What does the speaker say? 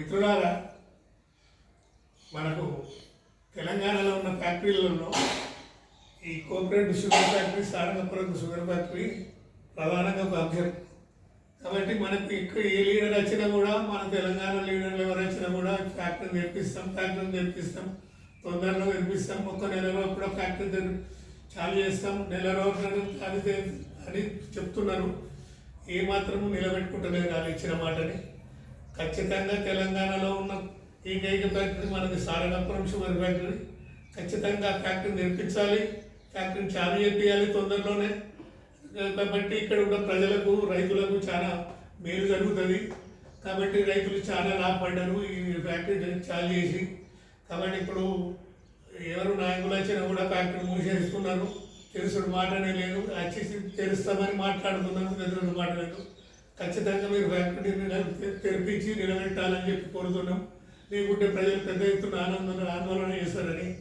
మిత్రులారా మనకు తెలంగాణలో ఉన్న ఫ్యాక్టరీలలో ఈ cooperative sugar factory Sarangapuram sugar factory ప్రధానంగా ఒక అంశం కాబట్టి మనకు ఇక్కడ ఏ లీడర్ వచ్చినా కూడా మన తెలంగాణ లీడర్లు ఎవరు వచ్చినా కూడా ఫ్యాక్టరీ నేర్పిస్తాం ఫ్యాక్టరీ నేర్పిస్తాం. తొందరలో నేర్పిస్తాం ఒక్క నెలలో కూడా ఫ్యాక్టరీ చాలు చేస్తాం. నెల రోజులు అది అని చెప్తున్నారు. ఏమాత్రము నిలబెట్టుకుంటలేదు వాళ్ళు ఇచ్చిన మాటని. ఖచ్చితంగా తెలంగాణలో ఉన్న ఏకైక ఫ్యాక్టరీ మనకి సారగపురం షుగర్ ఫ్యాక్టరీ. ఖచ్చితంగా ఫ్యాక్టరీ నిర్మించాలి. ఫ్యాక్టరీని చాలు చేయాలి తొందరలోనే. కాబట్టి ఇక్కడ ఉన్న ప్రజలకు రైతులకు చాలా మేలు జరుగుతుంది. కాబట్టి రైతులు చాలా లాభపడ్డారు ఈ ఫ్యాక్టరీ చాలు చేసి. కాబట్టి ఇప్పుడు ఎవరు నాయకులు వచ్చినా కూడా ఫ్యాక్టరీ మూసేస్తున్నారు. తెలుసుడు మాటనే లేదు. వచ్చేసి తెలుస్తామని మాట్లాడుతున్నారు. తెలుసుడు మాట లేదు ఖచ్చితంగా మీరు ఫ్యాక్టరీని నిల- తెరిపించి నిలబెట్టాలని చెప్పి కోరుతున్నాం. లేకుంటే ప్రజలు పెద్ద ఎత్తున ఆనందం ఆందోళన చేస్తారని